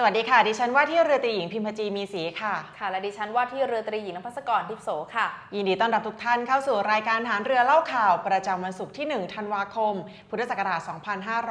สวัสดีค่ะ ดิฉันว่าที่เรือตรีหญิงพิมพจีมีศรีค่ะ ค่ะ และดิฉันว่าที่เรือตรีหญิงนภัสกรทิพย์โสค่ะ ยินดีต้อนรับทุกท่านเข้าสู่รายการหารเรือเล่าข่าว ประจำวันศุกร์ที่ 1 ธันวาคม พุทธศักราช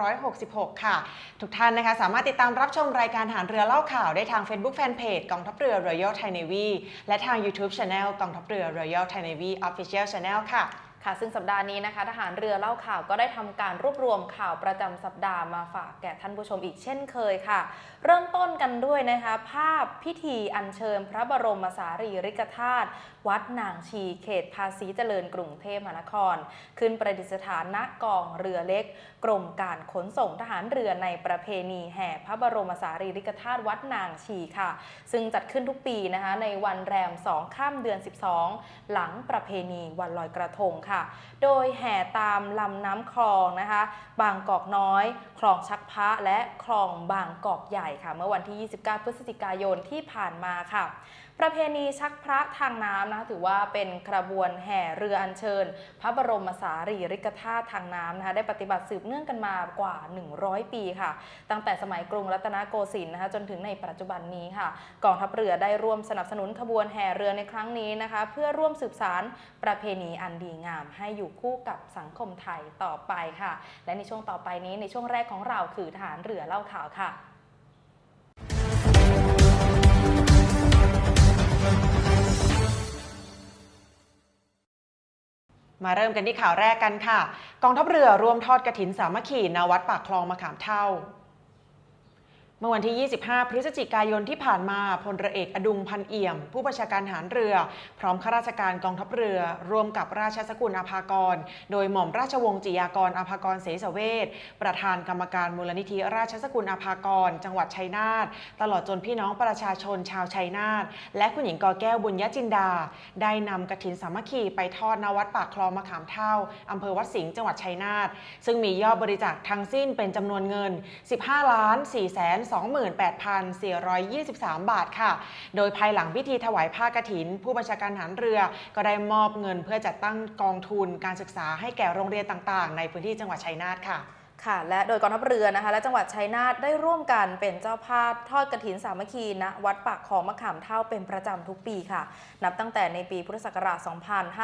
2566 ค่ะ ทุกท่านนะคะ สามารถติดตามรับชมรายการหารเรือเล่าข่าวได้ทาง Facebook Fanpage กองทัพเรือ Royal Thai Navy และทาง YouTube Channel กองทัพเรือ Royal Thai Navy Official Channel ค่ะ ค่ะ ซึ่งสัปดาห์นี้นะคะ ทหารเรือเล่าข่าวก็ได้ทำการรวบรวมข่าวประจำสัปดาห์มาฝากแก่ท่านผู้ชมอีกเช่นเคยค่ะ เริ่มต้นกันด้วยนะคะ ภาพพิธีอัญเชิญพระบรมสารีริกธาตุวัดนางชีเขตภาษีเจริญกรุงเทพมหานคร ขึ้นประดิษฐานณกองเรือเล็ก กรมการขนส่งทหารเรือในประเพณีแห่พระบรมสารีริกธาตุวัดนางชีค่ะ ซึ่งจัดขึ้นทุกปีนะคะในวันแรม2ข้ามเดือน 12 หลังประเพณีวันลอยกระทงค่ะโดยแห่ตามลำน้ำคลองนะคะ บางกอกน้อย คลองชักพระและคลองบางกอกใหญ่ค่ะ เมื่อวันที่ 29 พฤศจิกายนที่ผ่านมาค่ะ ประเพณีชักพระทางน้ำนะคะถือว่าเป็นกระบวนแห่เรืออัญเชิญ พระบรมสารีริกธาตุทางน้ำนะคะได้ปฏิบัติสืบเนื่องกันมากว่า 100 ปีค่ะ ตั้งแต่สมัยกรุงรัตนโกสินทร์นะคะจนถึงในปัจจุบันนี้ค่ะกองทัพเรือได้ร่วมสนับสนุนขบวนแห่เรือในครั้งนี้นะคะ เพื่อร่วมสืบสารประเพณีอันดีงามให้อยู่คู่กับสังคมไทยต่อไปค่ะ และในช่วงต่อไปนี้ในช่วงแรกของเราคือทหารเรือเล่าข่าวค่ะมาเริ่มกันที่ข่าวแรกกันค่ะ กองทัพเรือร่วมทอดกระถินสามัคคีณวัดปากคลองมะขามเท่า เมื่อวันที่ 25 พฤศจิกายนที่ผ่านมาพลเรือเอกอดุงพันเอี่ยม ผู้บัญชาการหารเรือ พร้อมข้าราชการกองทัพเรือ รวมกับราชสกุลอาภากร โดยหม่อมราชวงศ์จิยากรอาภากรเสสเวทประธานกรรมการมูลนิธิราชสกุลอาภากร จังหวัดชัยนาทตลอดจนพี่น้องประชาชนชาวชัยนาทและคุณหญิงกอแก้วบุญยจินดา ได้นำกระถินสามัคคีไปทอดณวัดปากคลองมะขามเท่าอำเภอวัดสิงห์จังหวัดชัยนาทซึ่งมียอดบริจาคทั้งสิ้นเป็นจำนวนเงิน 15 ล้าน4 2 8 28,423 บาทค่ะ โดยภายหลังพิธีถวายผ้ากฐิน ผู้บัญชาการทหารเรือก็ได้มอบเงินเพื่อจัดตั้งกองทุนการศึกษาให้แก่โรงเรียนต่างๆ ในพื้นที่จังหวัดชัยนาทค่ะ ค่ะและโดยกองทัพเรือนะคะและจังหวัดชัยนาทได้ร่วมกันเป็นเจ้าภาพทอดกระถินสามัคคีณวัดปากคลองมะขามเท่าเป็นประจำทุกปีค่ะ นับตั้งแต่ในปีพุทธศักราช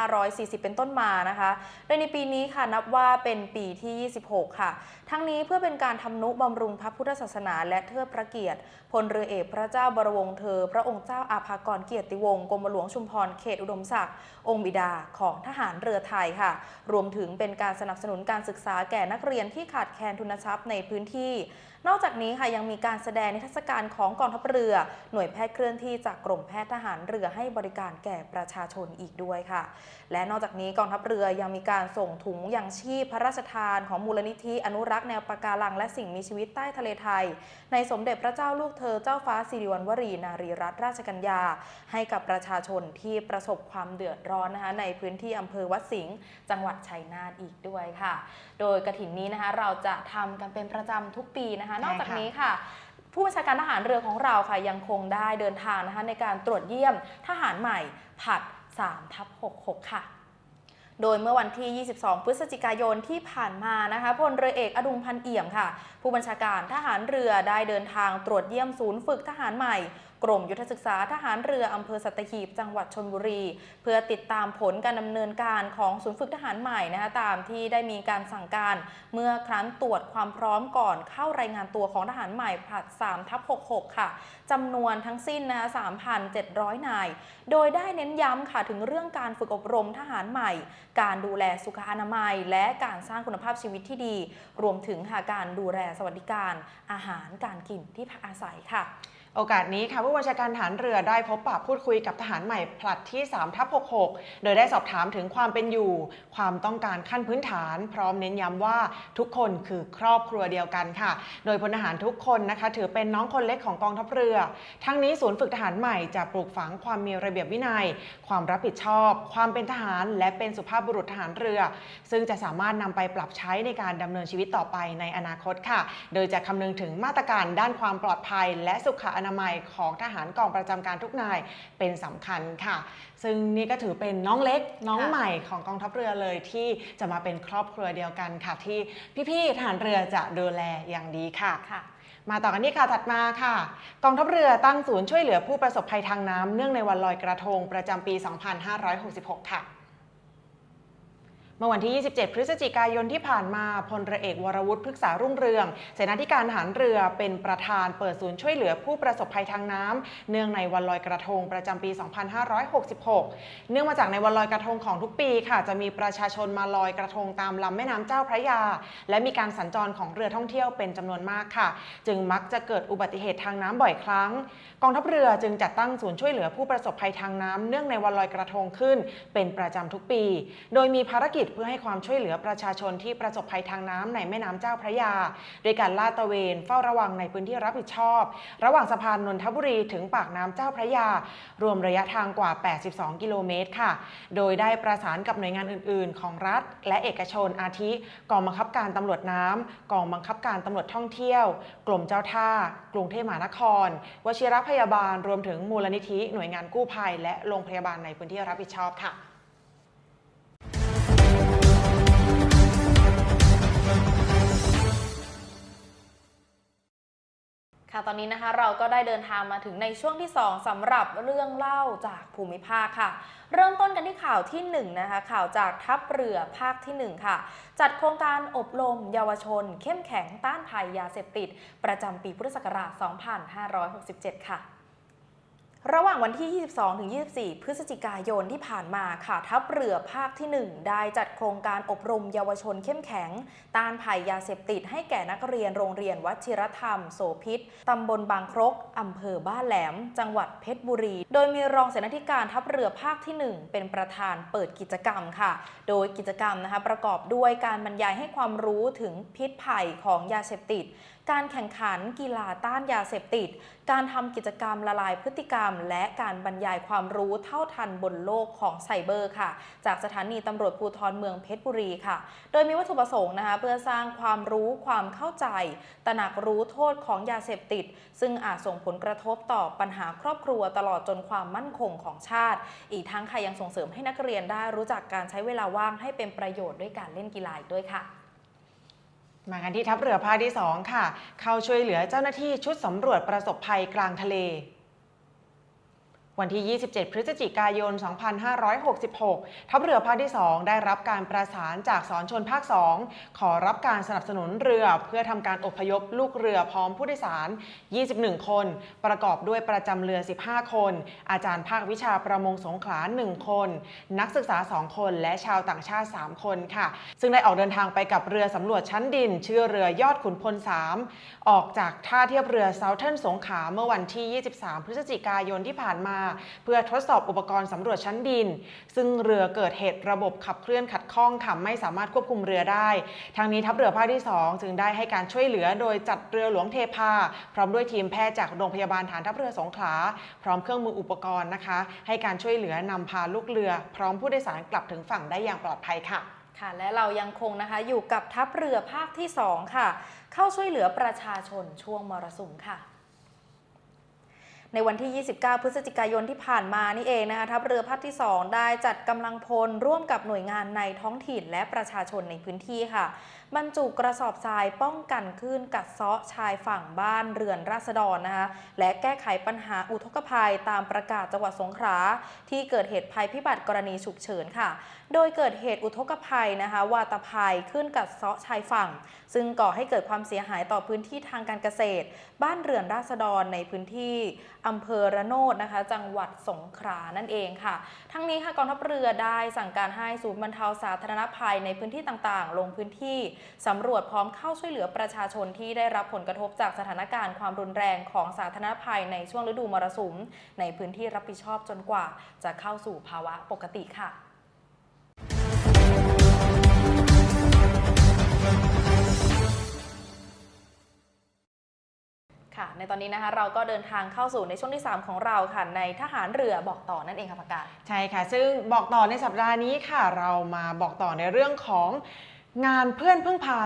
2540 เป็นต้นมานะคะโดยในปีนี้ค่ะนับว่าเป็นปีที่ 26 ค่ะ ทั้งนี้เพื่อเป็นการทำนุบำรุงพระพุทธศาสนา และเทิดพระเกียรติพลเรือเอกพระเจ้าบรวงศ์เธอ พระองค์เจ้าอาภากรเกียรติวงศ์กรมหลวงชุมพรเขตอุดมศักดิ์องค์บิดาของทหารเรือไทยค่ะ รวมถึงเป็นการสนับสนุนการศึกษาแก่นักเรียนที่ขาดแคลนทุนทรัพย์ในพื้นที่ นอกจากนี้ค่ะยังมีการแสดงนิทรรศการของกองทัพเรือ หน่วยแพทย์เคลื่อนที่จากกรมแพทย์ทหารเรือให้บริการแก่ประชาชนอีกด้วยค่ะ และนอกจากนี้กองทัพเรือยังมีการส่งถุงยังชีพพระราชทานของมูลนิธิอนุรักษ์แนวปะการังและสิ่งมีชีวิตใต้ทะเลไทย ในสมเด็จพระเจ้าลูกเธอเจ้าฟ้าสิริวัณวรีนารีรัตนราชกัญญา ให้กับประชาชนที่ประสบความเดือดร้อนนะคะในพื้นที่อำเภอวัดสิงห์จังหวัดชัยนาทอีกด้วยค่ะ โดยกระถินนี้นะคะเราจะทำกันเป็นประจำทุกปีนะคะนอกจากนี้ค่ะผู้บัญชาการทหารเรือของเราค่ะยังคงได้เดินทางนะคะในการตรวจเยี่ยมทหารใหม่ผัด3ทับ66 ค่ะ โดยเมื่อวันที่ 22 พฤศจิกายนที่ผ่านมานะคะพลเรือเอกอดุงพันเอี่ยมค่ะ ผู้บัญชาการทหารเรือได้เดินทางตรวจเยี่ยมศูนย์ฝึกทหารใหม่ กรมยุทธศึกษาทหารเรืออำเภอสัตหีบจังหวัดชนบุรี เพื่อติดตามผลการดำเนินการของศูนย์ฝึกทหารใหม่นะคะตามที่ได้มีการสั่งการ เมื่อครั้นตรวจความพร้อมก่อนเข้ารายงานตัวของทหารใหม่ผลัด3ทับ66 ค่ะจำนวนทั้งสิ้นนะคะ3,700 นาย โดยได้เน้นย้ำค่ะถึงเรื่องการฝึกอบรมทหารใหม่ การดูแลสุขอนามัย และการสร้างคุณภาพชีวิตที่ดี รวมถึงค่ะการดูแลสวัสดิการ อาหารการกินที่พักอาศัยค่ะ โอกาสนี้ค่ะผู้บัญชาการทหารเรือได้พบปะพูดคุยกับทหารใหม่ผลัดที่3ทับ66 โดยได้สอบถามถึงความเป็นอยู่ ความต้องการขั้นพื้นฐาน พร้อมเน้นย้ำว่าทุกคนคือครอบครัวเดียวกันค่ะ โดยพลทหารทุกคนนะคะ ถือเป็นน้องคนเล็กของกองทัพเรือ ทั้งนี้ศูนย์ฝึกทหารใหม่จะปลูกฝังความมีระเบียบวินัย ความรับผิดชอบ ความเป็นทหาร และเป็นสุภาพบุรุษทหารเรือ ซึ่งจะสามารถนำไปปรับใช้ในการดำเนินชีวิตต่อไปในอนาคตค่ะ โดยจะคำนึงถึงมาตรการด้านความปลอดภัย และสุขอนามัยของทหารกองประจำการทุกนายเป็นสำคัญค่ะ ซึ่งนี่ก็ถือเป็นน้องเล็กน้องค่ะใหม่ของกองทัพเรือเลยที่จะมาเป็นครอบครัวเดียวกันค่ะ ที่พี่ๆทหารเรือจะดูแลอย่างดีค่ะค่ะมาต่อกันที่ข่าวถัดมาค่ะ กองทัพเรือตั้งศูนย์ช่วยเหลือผู้ประสบภัยทางน้ำเนื่องในวันลอยกระทงประจำปี 2566 ค่ะ เมื่อวันที่ 27 พฤศจิกายนที่ผ่านมาพลเรือเอกวรวุฒิพฤกษารุ่งเรือง เสนาธิการหารเรือเป็นประธานเปิดศูนย์ช่วยเหลือผู้ประสบภัยทางน้ำเนื่องในวันลอยกระทงประจำปี 2566 เนื่องมาจากในวันลอยกระทงของทุกปีค่ะ จะมีประชาชนมาลอยกระทงตามลำแม่น้ำเจ้าพระยา และมีการสัญจรของเรือท่องเที่ยวเป็นจำนวนมากค่ะ จึงมักจะเกิดอุบัติเหตุทางน้ำบ่อยครั้ง กองทัพเรือจึงจัดตั้งศูนย์ช่วยเหลือผู้ประสบภัยทางน้ำเนื่องในวันลอยกระทงขึ้น เป็นประจำทุกปี โดยมีภารกิจเพื่อให้ความช่วยเหลือประชาชนที่ประสบภัยทางน้ำในแม่น้ำเจ้าพระยา โดยการลาดตระเวนเฝ้าระวังในพื้นที่รับผิดชอบ ระหว่างสะพานนนทบุรีถึงปากน้ำเจ้าพระยา รวมระยะทางกว่า 82 กิโลเมตรค่ะ โดยได้ประสานกับหน่วยงานอื่น ๆ ของรัฐ และเอกชนอาทิกองบังคับการตำรวจน้ำกองบังคับการตำรวจท่องเที่ยว กรมเจ้าท่ากรุงเทพมหานครวชิรพยาบาล รวมถึงมูลนิธิหน่วยงานกู้ภัย และโรงพยาบาลในพื้นที่รับผิดชอบค่ะ ค่ะตอนนี้นะคะเราก็ได้เดินทางมาถึงในช่วงที่ 2สำหรับเรื่องเล่าจากภูมิภาคค่ะ เริ่มต้นกันที่ข่าวที่1นะคะข่าวจากทัพเรือภาคที่ 1 ค่ะ จัดโครงการอบรมเยาวชน เข้มแข็งต้านภัยยาเสพติด ประจำปีพุทธศักราช 2567 ค่ะ ระหว่างวันที่ 22 ถึง 24 พฤศจิกายนที่ผ่านมาค่ะ ทัพเรือภาคที่ 1 ได้จัดโครงการอบรมเยาวชนเข้มแข็ง ต้านภัยยาเสพติดให้แก่นักเรียนโรงเรียนวชิรธรรม โสพิษตำบลบางครกอำเภอบ้านแหลม จังหวัดเพชรบุรี โดยมีรองเสนาธิการทัพเรือภาคที่ 1 เป็นประธานเปิดกิจกรรมค่ะ โดยกิจกรรมนะคะประกอบด้วยการบรรยายให้ความรู้ถึงพิษภัยของยาเสพติด การแข่งขันกีฬาต้านยาเสพติด การทำกิจกรรมละลายพฤติกรรม และการบรรยายความรู้เท่าทันบนโลกของไซเบอร์ค่ะ จากสถานีตำรวจภูธรเมืองเพชรบุรีค่ะ โดยมีวัตถุประสงค์นะคะ เพื่อสร้างความรู้ความเข้าใจ ตระหนักรู้โทษของยาเสพติด ซึ่งอาจส่งผลกระทบต่อปัญหาครอบครัวตลอดจนความมั่นคงของชาติ อีกทั้งค่ะยังส่งเสริมให้นักเรียนได้รู้จักการใช้เวลาว่างให้เป็นประโยชน์ด้วยการเล่นกีฬาอีกด้วยค่ะ มากันที่ทัพเรือภาคที่ 2 ค่ะ เข้าช่วยเหลือเจ้าหน้าที่ชุดสำรวจประสบภัยกลางทะเล วันที่ 27 พฤศจิกายน 2566 ทัพเรือภาคที่ 2 ได้รับการประสานจากสอนชนภาค 2 ขอรับการสนับสนุนเรือเพื่อทำการอพยพลูกเรือพร้อมผู้โดยสาร 21 คน ประกอบด้วยประจำเรือ 15 คน อาจารย์ภาควิชาประมงสงขลา 1 คน นักศึกษา 2 คน และชาวต่างชาติ 3 คนค่ะ ซึ่งได้ออกเดินทางไปกับเรือสำรวจชั้นดิน ชื่อเรือยอดขุนพล 3 ออกจากท่าเทียบเรือเซาเทิร์นสงขลาเมื่อวันที่ 23 พฤศจิกายนที่ผ่านมาเพื่อทดสอบอุปกรณ์สำรวจชั้นดิน ซึ่งเรือเกิดเหตุระบบขับเคลื่อนขัดข้องค่ะไม่สามารถควบคุมเรือได้ ทางนี้ทัพเรือภาคที่ 2 จึงได้ให้การช่วยเหลือโดยจัดเรือหลวงเทพาพร้อมด้วยทีมแพทย์จากโรงพยาบาลฐานทัพเรือสงขลาพร้อมเครื่องมืออุปกรณ์นะคะ ให้การช่วยเหลือนำพาลูกเรือ พร้อมผู้โดยสารกลับถึงฝั่งได้อย่างปลอดภัยค่ะค่ะและเรายังคงนะคะอยู่กับทัพเรือภาคที่ 2 ค่ะ เข้าช่วยเหลือประชาชนช่วงมรสุมค่ะ ในวันที่ 29 พฤศจิกายนที่ผ่านมานี่เองนะคะทัพเรือภาคที่ 2 ได้จัดกำลังพลร่วมกับหน่วยงานในท้องถิ่นและประชาชนในพื้นที่ค่ะ บรรจุกระสอบทรายป้องกันคลื่นกัดเซาะชายฝั่งบ้านเรือนราษฎรนะคะ และแก้ไขปัญหาอุทกภัยตามประกาศจังหวัดสงขลาที่เกิดเหตุภัยพิบัติกรณีฉุกเฉินค่ะ โดยเกิดเหตุอุทกภัยนะคะวาตภัยขึ้นกัดเซาะชายฝั่ง ซึ่งก่อให้เกิดความเสียหายต่อพื้นที่ทางการเกษตร บ้านเรือนราษฎรในพื้นที่อำเภอระโนดนะคะ จังหวัดสงขลานั่นเองค่ะ ทั้งนี้ค่ะกองทัพเรือได้สั่งการให้ศูนย์บรรเทาสาธารณภัยในพื้นที่ต่างๆ ลงพื้นที่สำรวจพร้อมเข้าช่วยเหลือประชาชนที่ได้รับผลกระทบจากสถานการณ์ความรุนแรงของสาธารณภัยในช่วงฤดูมรสุม ในพื้นที่รับผิดชอบจนกว่า จะเข้าสู่ภาวะปกติค่ะค่ะ ในตอนนี้นะคะเราก็เดินทางเข้าสู่ในช่วงที่ 3 ของเราค่ะ ในทหารเรือบอกต่อนั่นเองค่ะประกาศ ใช่ค่ะ ซึ่งบอกต่อในสัปดาห์นี้ค่ะ เรามาบอกต่อในเรื่องของ งานเพื่อนพึ่งพา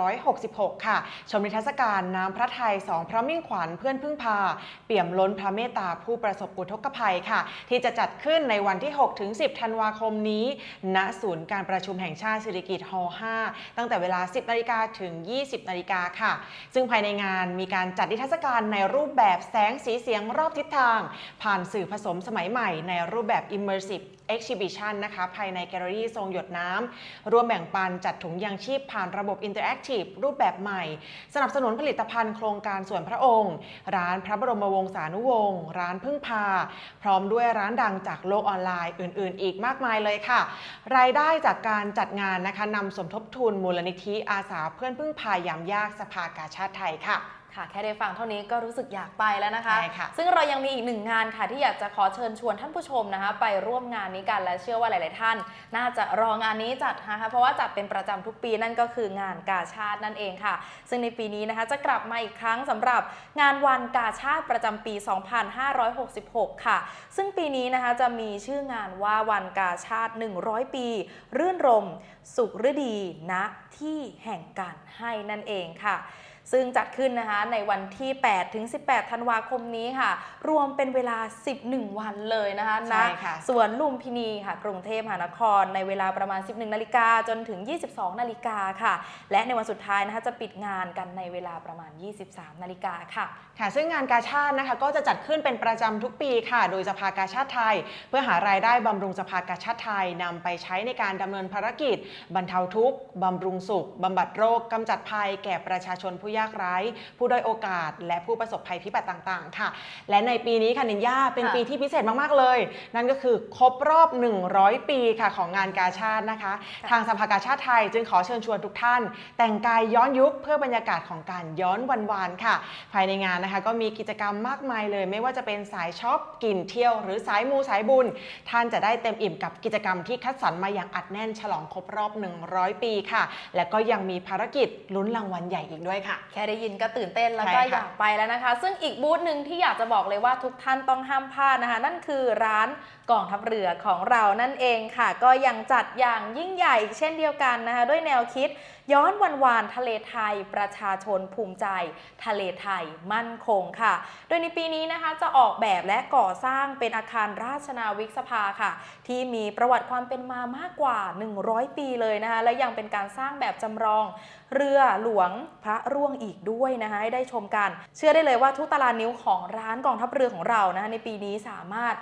2,566 ค่ะ ชมนิทรรศการน้ำพระไทยสองพระมิ่งขวัญเพื่อนพึ่งพา เปี่ยมล้นพระเมตตาผู้ประสบอุทกภัยค่ะ ที่จะจัดขึ้นในวันที่ 6 ถึง 10 ธันวาคมนี้ ณ ศูนย์การประชุมแห่งชาติสิริกิติ์ฮอลล์5ตั้งแต่เวลา 10 นาฬิกาถึง 20 นาฬิกาค่ะ ซึ่งภายในงานมีการจัดนิทรรศการในรูปแบบแสงสีเสียงรอบทิศทาง ผ่านสื่อผสมสมัยใหม่ในรูปแบบ Immersive Exhibition นะคะภายในแกลเลอรี่ทรงหยดน้ำร่วมแบ่งปันจัดถุงยางชีพผ่านระบบ Interactive รูปแบบใหม่ สนับสนุนผลิตภัณฑ์โครงการส่วนพระองค์ ร้านพระบรมวงศานุวงศ์ร้านพึ่งพา พร้อมด้วยร้านดังจากโลกออนไลน์อื่น ๆ อีกมากมายเลยค่ะ รายได้จากการจัดงานนะคะนำสมทบทุนมูลนิธิอาสาเพื่อนพึ่งพายามยากสภากาชาติไทยค่ะ ค่ะแค่ได้ฟังเท่านี้ก็รู้สึกอยากไปแล้วนะคะ ใช่ค่ะ ซึ่งเรายังมีอีกหนึ่งงานค่ะ ที่อยากจะขอเชิญชวนท่านผู้ชมนะคะ ไปร่วมงานนี้กันและเชื่อว่าหลาย ๆ ท่าน น่าจะรองานนี้จัดนะคะเพราะว่าจัดเป็นประจำทุกปีนั่นก็คืองานกาชาตินั่นเองค่ะ ซึ่งในปีนี้นะคะจะกลับมาอีกครั้งสำหรับงานวันกาชาติประจำปี 2566 ค่ะ ซึ่งปีนี้นะคะจะมีชื่องานว่าวันกาชาติ 100 ปี รื่นรม สุขฤดีณที่แห่งการให้นั่นเองค่ะ ซึ่งจัดขึ้นนะคะในวันที่8ถึง18 ธันวาคมนี้ค่ะ รวมเป็นเวลา 11 วันเลยนะคะใช่ณค่ะสวนลุมพินีค่ะ กรุงเทพมหานคร ในเวลาประมาณ 11 นาฬิกาจนถึง 22 นาฬิกาค่ะ และในวันสุดท้ายนะคะจะปิดงานกันในเวลาประมาณ 23 นาฬิกาค่ะ ค่ะ ซึ่งงานกาชาตินะคะก็จะจัดขึ้นเป็นประจำทุกปีค่ะ โดยสภากาชาติไทย เพื่อหารายได้บำรุงสภากาชาติไทยนำไปใช้ในการดำเนินภารกิจ บรรเทาทุกข์บำรุงสุขบำบัดโรคกำจัดภัยแก่ประชาชนผู้ยากไร้ ผู้ด้อยโอกาส และผู้ประสบภัยพิบัติต่าง ๆ ค่ะ และในปีนี้ค่ะนินยาเป็นค่ะปีที่พิเศษมาก ๆ เลย นั่นก็คือครบรอบ 100 ปีค่ะของงานกาชาตินะคะ ทางสภากาชาติไทยจึงขอเชิญชวนทุกท่าน แต่งกายย้อนยุคเพื่อบรรยากาศของการย้อนวันวานค่ะ ภายในงานนะคะก็มีกิจกรรมมากมายเลย ไม่ว่าจะเป็นสายช็อปกินเที่ยว หรือสายมูสายบุญ ท่านจะได้เต็มอิ่มกับกิจกรรมที่คัดสรรมาอย่างอัดแน่นฉลองครบรอบ 100 ปีค่ะ และก็ยังมีภารกิจลุ้นรางวัลใหญ่อีกด้วยค่ะแค่ได้ยินก็ตื่นเต้นแล้วใช่ก็ค่ะอยากไปแล้วนะคะ ซึ่งอีกบูธหนึ่งที่อยากจะบอกเลยว่าทุกท่านต้องห้ามพลาดนะคะ นั่นคือร้านกองทัพเรือของเรานั่นเองค่ะ ก็ยังจัดอย่างยิ่งใหญ่อีกเช่นเดียวกันนะคะ ด้วยแนวคิด ย้อนวันวานทะเลไทยประชาชนภูมิใจ ทะเลไทยมั่นคงค่ะ โดยในปีนี้นะคะจะออกแบบและก่อสร้างเป็นอาคารราชนาวิกสภาค่ะ ที่มีประวัติความเป็นมามากกว่า 100 ปีเลยนะคะและยังเป็นการสร้างแบบจำลองเรือหลวงพระร่วงอีกด้วยนะคะให้ได้ชมกัน เชื่อได้เลยว่าทุกตารางนิ้วของร้านกองทัพเรือของเรานะคะในปีนี้สามารถ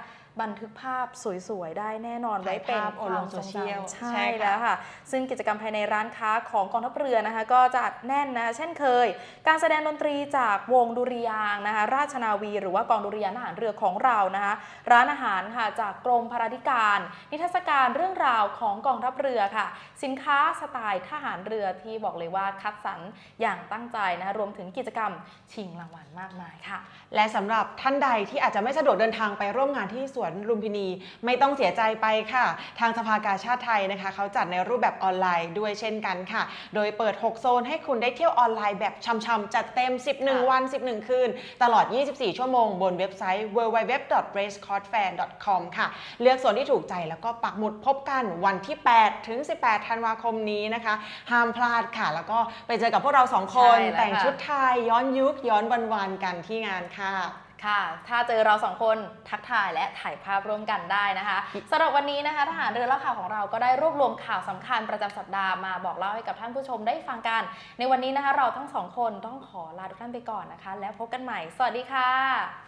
บันทึกภาพสวยๆ ได้แน่นอนไว้เป็นถ่ายภาพควาลมงทโซรงเชียลจำใช่ใช่ค่ะแล้วค่ะ ซึ่งกิจกรรมภายในร้านค้าของกองทัพเรือนะคะ ก็จะแน่นนะคะเช่นเคย การแสดงดนตรีจากวงดุริยางค์นะคะ ราชนาวีหรือว่ากองดุริยางค์ทหารเรือของเรานะคะ ร้านอาหารค่ะจากกรมพระราธิการ นิทรรศการเรื่องราวของกองทัพเรือค่ะ สินค้าสไตล์ทหารเรือที่บอกเลยว่าคัดสรรอย่างตั้งใจนะคะรวมถึงกิจกรรมชิงรางวัลมากมายค่ะ และสำหรับท่านใดที่อาจจะไม่สะดวกเดินทางไปร่วมงานที่สวนลุมพินี ไม่ต้องเสียใจไปค่ะ ทางสภากาชาติไทยนะคะเขาจัดในรูปแบบออนไลน์ด้วยเช่นกันค่ะ โดยเปิด 6 โซนให้คุณได้เที่ยวออนไลน์แบบช่ำๆจัดเต็ม 11 วัน 11 คืน ตลอด 24 ชั่วโมงบนเว็บไซต์ www.racecoursefair.com ค่ะ เลือกโซนที่ถูกใจแล้วก็ปักหมุดพบกันวันที่ 8 ถึง 18 ธันวาคมนี้นะคะ ห้ามพลาดค่ะ แล้วก็ไปเจอกับพวกเราสองคนใช่แล้วค่ะแต่งชุดไทยย้อนยุคย้อนวันวานๆกันที่งานค่ะ ค่ะ ถ้าเจอเราสองคนทักทายและถ่ายภาพร่วมกันได้นะคะสำหรับวันนี้นะคะทหารเรือเล่าข่าวของเราก็ได้รวบรวมข่าวสำคัญประจำสัปดาห์มาบอกเล่าให้กับท่านผู้ชมได้ฟังกัน ในวันนี้นะคะเราทั้งสองคนต้องขอลาทุกท่านไปก่อนนะคะ แล้วพบกันใหม่ สวัสดีค่ะ